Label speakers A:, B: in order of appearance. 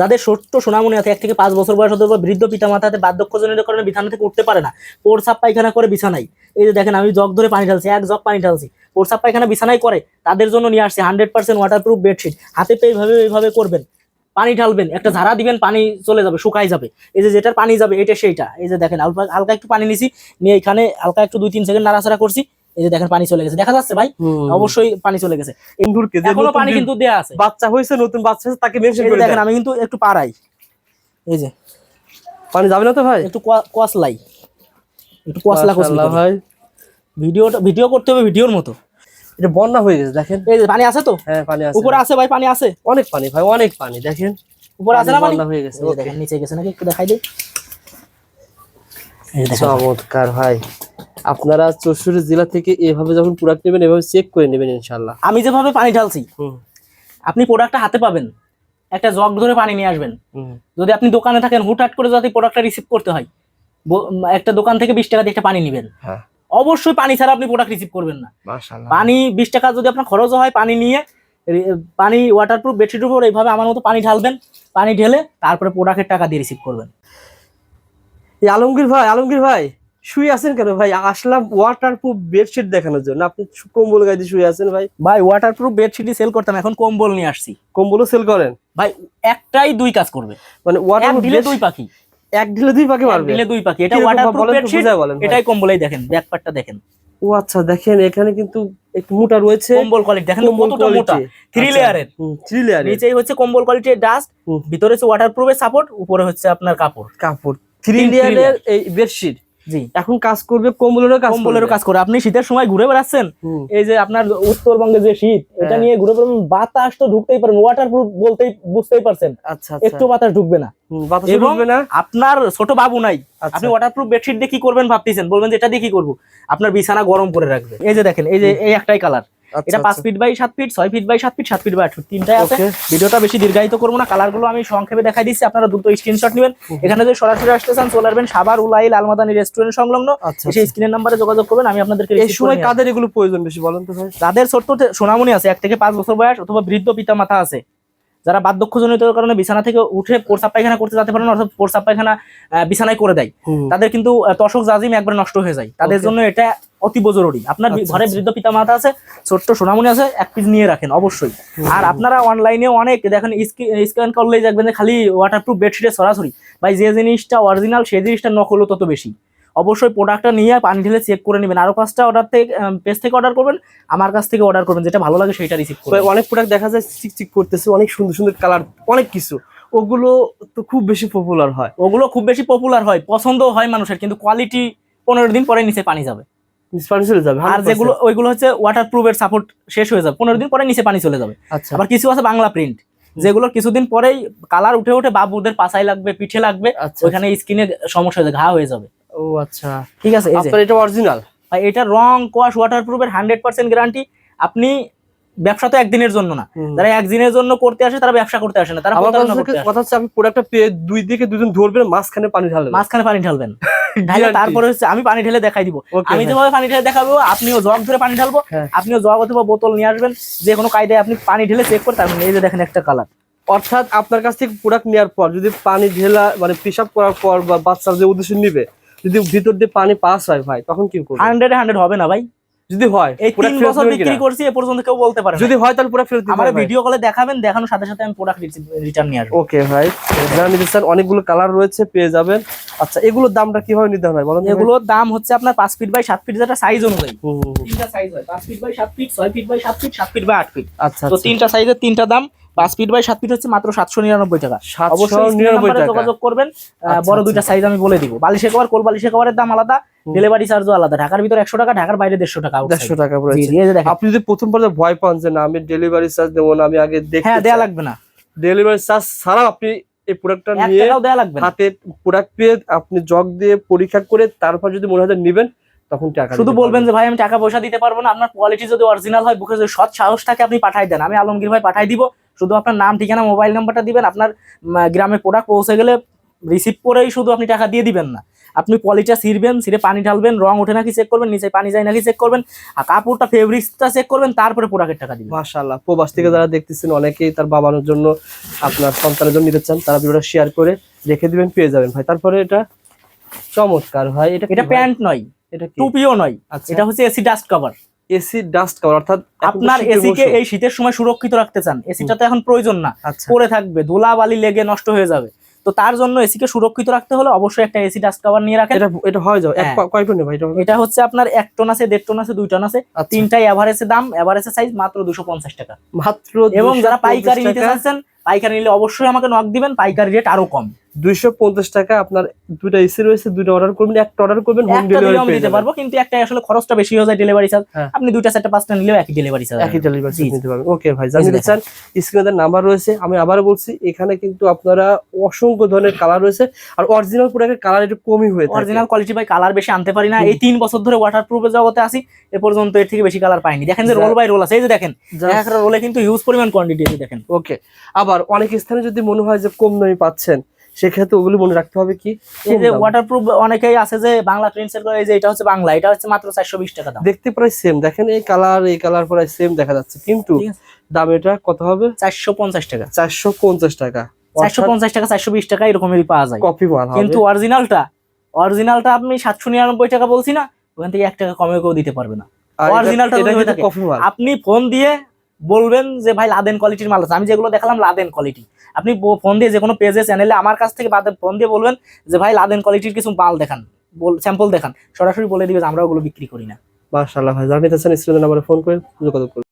A: যাদের সত্য সোনামণি আছে, এক থেকে পাঁচ বছর বয়স অথবা বৃদ্ধ পিতা মাতাতে বার্ধক্যজনিত কারণে বিছানা থেকে উঠতে পারে না। প্রসাব পায়খানা করে বিছানায়। এই যে দেখেন, আমি জগ ধরে পানি ঢালছি, এক জগ পানি ঢালছি। প্রসাব পায়খানা বিছানায় করে, তাদের জন্য নিয়ে আসছে hundred percent waterproof bedsheet হাতে পেয়ে এইভাবে এইভাবে করবেন। পানি ঢালবেন, একটা ঝাড়া দিবেন, পানি চলে যাবে শুকাই যাবে। এই যে যেটার পানি যাবে, এটা সেইটা। এই যে দেখেন, হালকা একটু পানি নিছি, নিয়ে এখানে হালকা একটু দুই তিন সেকেন্ড নাড়াচাড়া করছি। এই যে দেখেন পানি চলে গেছে। দেখা যাচ্ছে ভাই? অবশ্যই পানি চলে গেছে।
B: বন্ধুরকে যে এখনও
A: পানি কিন্তু দেয়া আছে।
B: বাচ্চা হয়েছে নতুন বাচ্চা হয়েছে তাকে মেনশন করে
A: দেখেন আমি কিন্তু একটু পাড়াই। এই যে।
B: পানি যাবে না তো ভাই?
A: একটু কোয়া- কোয়াশলাই। একটু
B: মাশাআল্লাহ
A: কোয়াশলা
B: ভাই।
A: ভিডিওটা ভিডিও করতে হবে ভিডিওর মতো।
B: এটা বন্যা হয়ে গেছে দেখেন।
A: এই যে পানি আছে তো?
B: হ্যাঁ পানি আছে
A: উপরে আছে ভাই পানি আছে?
B: অনেক পানি ভাই অনেক পানি দেখেন।
A: উপরে আছে না পানি
B: বন্যা হয়ে গেছে
A: দেখেন নিচে গেছে নাকি? একটু দেখাই দিই। এই যে দেখেন।
B: চমৎকার ভাই। আপনারা চৌষট্টি জেলা থেকে এভাবে যখন প্রোডাক্ট নেবেন এভাবে চেক করে নেবেন ইনশাল্লাহ
A: আমি যেভাবে পানি ঢালছি আপনি প্রোডাক্টটা হাতে পাবেন। একটা জগ ধরে পানি নিয়ে আসবেন। যদি আপনি দোকানে থাকেন হুটহাট করে যদি প্রোডাক্টটা রিসিভ করতে হয় একটা দোকান থেকে বিশ টাকা দিয়ে একটা পানি নেবেন।
B: হ্যাঁ।
A: অবশ্যই পানি ছাড়া আপনি প্রোডাক্ট রিসিভ করবেন না। পানি বিশ টাকা যদি আপনার খরচ হয় পানি নিয়ে পানি ওয়াটারপ্রুফ বেডশিটের উপর এইভাবে আমার মতো পানি ঢালবেন। পানি ঢেলে তারপরে প্রোডাক্টের টাকা দিয়ে রিসিভ করবেন।
B: এই আলমগীর ভাই আলমগীর ভাই। শুয়ে আছেন কেন ভাই? আসলাম ওয়াটার প্রুফ বেডশিট দেখানোর জন্য। আপনি কম্বল গায়ে দিয়ে শুয়ে আছেন ভাই?
A: ভাই ওয়াটারপ্রুফ বেডশিটই সেল করতাম এখন কম্বল নিয়ে আসছি।
B: কম্বলও সেল করেন?
A: ভাই একটাই দুই কাজ করবে।
B: মানে
A: এক
B: ওয়াটার
A: ঢিলে দুই পাখি।
B: এক ঢিলে দুই পাখি মারবে?
A: ঢিলে দুই পাখি। এটা ওয়াটারপ্রুফ বেডশিট
B: বুঝায় বলেন
A: এটাই কম্বলেই দেখেন ব্যাক পার্টটা দেখেন।
B: ও আচ্ছা দেখেন এখানে কিন্তু একটু মোটা রয়েছে।
A: কম্বল কোয়ালিটি দেখেন কতটা মোটা। থ্রি লেয়ারের
B: থ্রি লেয়ার
A: নিচেই হচ্ছে কম্বল কোয়ালিটির ডাস্ট। ভিতরে হচ্ছে ওয়াটারপ্রুফের সাপোর্ট উপরে হচ্ছে আপনার কাপড়।
B: কাপড়। থ্রি লেয়ারের এই বেডশিট এখন কাজ করবে কম্বলেরও কাজ
A: কম্বলেরও কাজ করে। আপনি শীতের সময় ঘুরে বেড়াচ্ছেন এই যে আপনার উত্তরবঙ্গে যে শীত এটা
B: হ্যাঁ।
A: নিয়ে ঘুরে বেড়াবেন বাতাস তো ঢুকতেই পারেন ওয়াটার প্রুফ বলতেই বুঝতেই পারছেন।
B: আচ্ছা আচ্ছা।
A: একটু বাতাস ঢুকবে না।
B: হুম, ঢুকবে না?
A: আপনার ছোট বাবু নাই আপনি ওয়াটার প্রুফ বেডশিট দিয়ে কি করবেন ভাবতেছেন? বলবেন যে এটা দিয়ে কি করব? আপনার বিছানা গরম করে রাখবে। এই যে দেখেন এই যে এই একটাই কালার
B: আচ্ছা,
A: এটা পাঁচ
B: আচ্ছা।
A: ফিট বাই সাত ফিট ছয় ফিট বাই সাত ফিট সাত ফিট বাই আট ফিট তিনটাই আছে। ভিডিওটা বেশি দীর্ঘায়িত করব না। কালারগুলো আমি সংক্ষেপে দেখাই দিচ্ছি। আপনারা দ্রুত স্ক্রিনশট নেবেন। এখানে যদি সরাসরি আসতে চান চলে আসবেন সাবার উলাইল আলমাদানি রেস্টুরেন্ট সংলগ্ন।
B: আচ্ছা
A: সেই স্ক্রিনের নাম্বারে যোগাযোগ করবেন। আমি আপনাদেরকে
B: এই সময় কাদের এগুলো প্রয়োজন বেশি বলেন তো ভাই?
A: যাদের ছোট্ট সোনামণি আছে এক থেকে পাঁচ বছর বয়স অথবা বৃদ্ধ পিতা মাতা আছে যারা বার্ধক্যজনিত কারণে বিছানা থেকে উঠে প্রসাব পায়খানা করতে যেতে পারে না অর্থাৎ প্রসাব পায়খানা বিছানায় করে দেয়। তাদের কিন্তু তশক জাজিম একবার নষ্ট হয়ে যায়। তাদের জন্য এটা অতীব জরুরি। আপনার
B: আচ্ছা,
A: ঘরে
B: আচ্ছা।
A: বৃদ্ধ পিতা মাতা আছে ছোট্ট সোনামণি আছে এক পিস নিয়ে রাখেন অবশ্যই। আর আপনারা অনলাইনে অনেক দেখেন স্ক্যান করলেই দেখবেন যে খালি ওয়াটারপ্রুফ বেডশিটে সরাসরি ভাই যে জিনিসটা অরিজিনাল সেই জিনিসটা নকলও তত বেশি। অবশ্যই প্রোডাক্টটা নিয়ে পানি ঢেলে চেক করে নেবেন। আরও পাঁচটা অর্ডার থেকে পেজ থেকে অর্ডার করবেন আমার কাছ থেকে অর্ডার করবেন যেটা ভালো লাগে সেটা রিসিভ করবেন।
B: অনেক প্রোডাক্ট দেখা যায় চিক চিক করতেছে অনেক সুন্দর সুন্দর কালার অনেক কিছু। ওগুলো তো খুব বেশি পপুলার হয়।
A: ওগুলো খুব বেশি পপুলার হয় পছন্দ হয় মানুষের কিন্তু কোয়ালিটি পনেরো দিন পরে নিচে পানি যাবে।
B: পানি চলে যাবে
A: আর যেগুলো ওইগুলো হচ্ছে ওয়াটার প্রুফের সাপোর্ট শেষ হয়ে যাবে। পনেরো দিন পরে নিচে পানি চলে যাবে।
B: আচ্ছা।
A: আবার কিছু আছে বাংলা প্রিন্ট যেগুলো কিছুদিন পরেই কালার উঠে উঠে বাবুদের পাছায় লাগবে পিঠে লাগবে ওখানে স্কিনে সমস্যা হয়ে যাবে ঘা হয়ে যাবে।
B: ও আচ্ছা।
A: ঠিক আছে
B: আপনার এটা অরিজিনাল
A: এটা রং কোয়াশ ওয়াটার প্রুফের হান্ড্রেড পার্সেন্ট গ্যারান্টি আপনি ব্যবসা তো একদিনের জন্য না। যারা একদিনের জন্য করতে আসে তারা ব্যবসা করতে আসে না তারা।
B: কথা হচ্ছে আমি প্রোডাক্টটা পেয়ে দুই দিকে দুজন ধরবেন মাঝখানে পানি ঢালবেন।
A: মাঝখানে পানি ঢালবেন। তারপরে হচ্ছে আমি পানি ঢেলে দেখাই দিব। আমি যেভাবে পানি ঢেলে দেখাবো আপনিও জগ ধরে পানি ঢালবো
B: হ্যাঁ।
A: আপনিও জগ অথবা বোতল নিয়ে আসবেন যে কোনো কায়দায় আপনি পানি ঢেলে চেক করে তারপর এই যে দেখেন একটা কালার
B: অর্থাৎ আপনার কাছ থেকে প্রোডাক্ট নেওয়ার পর যদি পানি ঢেলা মানে পেশাব করার পর বা বাচ্চার যে উদ্দেশ্য নিবে যদি ভিতর দিয়ে পানি পাস হয় ভাই তখন কি করবে
A: হান্ড্রেড হান্ড্রেড হবে না ভাই।
B: যদি হয়
A: এই তিন বছর বিক্রি করছি এ পর্যন্ত কেউ বলতে পারে
B: যদি হয় তাহলে পুরো ফেরত দিতে
A: আমার ভিডিও কলে দেখাবেন দেখানোর সাথে সাথে আমি প্রোডাক্ট রিটার্ন নিয়ে আসব।
B: ওকে ভাই। যারা নিতে চান অনেকগুলো কালার রয়েছে পেয়ে যাবেন। আচ্ছা এগুলোর দামটা কীভাবে নিতে হয় বলেন
A: এগুলোর দাম হচ্ছে আপনার পাঁচ ফিট বাই সাত ফিট যেটা সাইজ অনুযায়ী। তিনটা সাইজ হয়। পাঁচ ফিট বাই সাত ফিট ছয় ফিট বাই সাত ফিট সাত ফিট বাই আট ফিট
B: আচ্ছা
A: তো
B: আচ্ছা।
A: তিনটা সাইজের তিনটা দাম পাঁচ ফিট বাই সাত ফিট হচ্ছে মাত্র সাতশো নিরানব্বই টাকা। অবশ্যই যোগাযোগ করবেন।
B: আচ্ছা,
A: বড়
B: আচ্ছা।
A: দুইটা সাইজ আমি বলে দিব। বালিশে কভার কোল বালিশে কভারের দাম আলাদা। ডেলিভারি চার্জও আলাদা। ঢাকার ভিতরে একশো টাকা ঢাকার বাইরে দেড়শো টাকা
B: দেড়শো টাকা আপনি যদি প্রথম পর্যায়ে ভয় পান যে না আমি ডেলিভারি চার্জ দেবো না আমি আগে দেখতে
A: হ্যাঁ দেয়া লাগবে না।
B: ডেলিভারি চার্জ ছাড়া আপনি এই প্রোডাক্টটা নিয়ে
A: টাকাও দেয়া লাগবে না।
B: হাতে প্রোডাক্ট পেয়ে আপনি জগ দিয়ে পরীক্ষা করে তারপর যদি মনে হয় নিবেন তখন টাকা
A: শুধু বলবেন যে ভাই আমি টাকা পয়সা দিতে পারব না। আপনার কোয়ালিটি যদি অরিজিনাল হয় বুকে যদি সৎ সাহস থাকে আপনি পাঠাই দেন আমি আলমগীর ভাই পাঠাই দিব। শুধু আপনার নাম ঠিকানা মোবাইল নাম্বারটা দিবেন। আপনার গ্রামে প্রোডাক্ট পৌঁছে গেলে রিসিভ করেই শুধু আপনি টাকা দিয়ে দিবেন না। আপনি পলিটা ছিঁড়বেন ছিঁড়ে পানি ঢালবেন রং ওঠে নাকি চেক করবেন নিচে পানি যায় নাকি চেক করবেন আর কাপড়টা ফেব্রিক্সটা চেক করবেন তারপরে প্রোডাক্টের টাকা দিবেন।
B: মাশাআল্লাহ। প্রবাস থেকে যারা দেখতেছেন অনেকেই তার বাবানোর জন্য আপনার সন্তানের জন্য নিতে চান তারা ভিডিওটা শেয়ার করে রেখে দিবেন পেয়ে যাবেন। ভাই তারপরে এটা চমৎকার ভাই। এটা
A: এটা প্যান্ট নয়
B: এটা
A: টুপিও নয়
B: আচ্ছা।
A: এটা হচ্ছে AC dust cover
B: AC dust cover অর্থাৎ
A: আপনার এসি কে এই শীতের সময় সুরক্ষিত রাখতে চান এসিটা তো এখন প্রয়োজন না
B: আচ্ছা।
A: পরে থাকবে ধুলা বালি লেগে নষ্ট হয়ে যাবে। তো তার জন্য এসিকে সুরক্ষিত রাখতে হলে অবশ্যই একটা এসি ডাস্ট কভার নিয়ে রাখেন।
B: এটা এটা হয়ে যাও। এক
A: হ্যাঁ।
B: কয় টনে ভাই এটা?
A: এটা হচ্ছে আপনার এক টন আছে দেড় টন আছে দুই টন আছে।
B: আচ্ছা,
A: তিনটাই এভারেজের দাম এভারেজের সাইজ মাত্র দুশো পঞ্চাশ টাকা।
B: মাত্র
A: এবং যারা পাইকারি নিতে চাচ্ছেন পাইকারি নিলে অবশ্যই আমাকে নক দিবেন পাইকারি রেট আরও কম।
B: দুইশো পঞ্চাশ টাকা আপনার দুইটা এসি রয়েছে দুইটা অর্ডার করবেন একটা অর্ডার করবেন হোম ডেলিভারি
A: দিতে পারব কিন্তু একটা আসলে খরচটা বেশি হয়ে যায় ডেলিভারি চার্জ
B: হ্যাঁ।
A: আপনি দুইটা চারটা পাঁচটা নিলেও একই ডেলিভারি চার্জ
B: একই ডেলিভারি
A: জি, জি।
B: নিতে পারবেন। ওকে ভাই জানিয়ে
A: দেখেন।
B: চান স্ক্রিনে নাম্বার রয়েছে আমি আবারও বলছি এখানে কিন্তু আপনারা অসংখ্য ধরনের কালার রয়েছে আর অরিজিনাল প্রোডাক্টের কালার একটু কমই হয়ে
A: অরিজিনাল কোয়ালিটি ভাই কালার বেশি আনতে পারি না। এই তিন বছর ধরে ওয়াটার প্রুফের জগতে আসি এ পর্যন্ত এর থেকে বেশি কালার পাইনি। দেখেন যে রোল বাই রোল আছে এই যে দেখেন একটা রোলে কিন্তু হিউজ পরিমাণ কোয়ান্টিটি দেখেন।
B: ওকে আবার অনেক স্থানে যদি মনে হয় যে কম দামে পাচ্ছেন সেক্ষেত্রে ওগুলো মনে রাখতে হবে কি?
A: এই যে
B: দাম।
A: অনেকেই আছে যে বাংলা প্রিন্সের করে এই যে এটা হচ্ছে বাংলা এটা হচ্ছে মাত্র টাকা দাম।
B: দেখতে প্রায় সেম দেখেন এই কালার এই কালার প্রায় সেম দেখা যাচ্ছে। কিন্তু দাম এটা কত হবে?
A: টাকা।
B: চারশো পঞ্চাশ টাকা।
A: টাকা এরকমই পাওয়া যায়।
B: কপি মাল
A: কিন্তু অরিজিনালটা অরিজিনালটা আপনি সাতশো নিরানব্বই টাকা বলছি না ওখান থেকে এক টাকা কমে কেউ দিতে পারবে না। আপনি ফোন দিয়ে বলবেন যে, ভাই লাদেন কোয়ালিটির মাল আছে। আমি যেগুলো দেখালাম লাদেন কোয়ালিটি আপনি ফোন দিয়ে যে কোনো পেজে চ্যানেলে আমার কাছ থেকে বাদে ফোন দিয়ে বলবেন যে, ভাই লাদেন কোয়ালিটির কিছু মাল দেখান। বল স্যাম্পল দেখান। সরাসরি বলে দিবে যে, আমরা ওগুলো বিক্রি করি না।
B: মাশাআল্লাহ, ভাই। চান স্ক্রিনে ফোন করে যোগাযোগ করুন।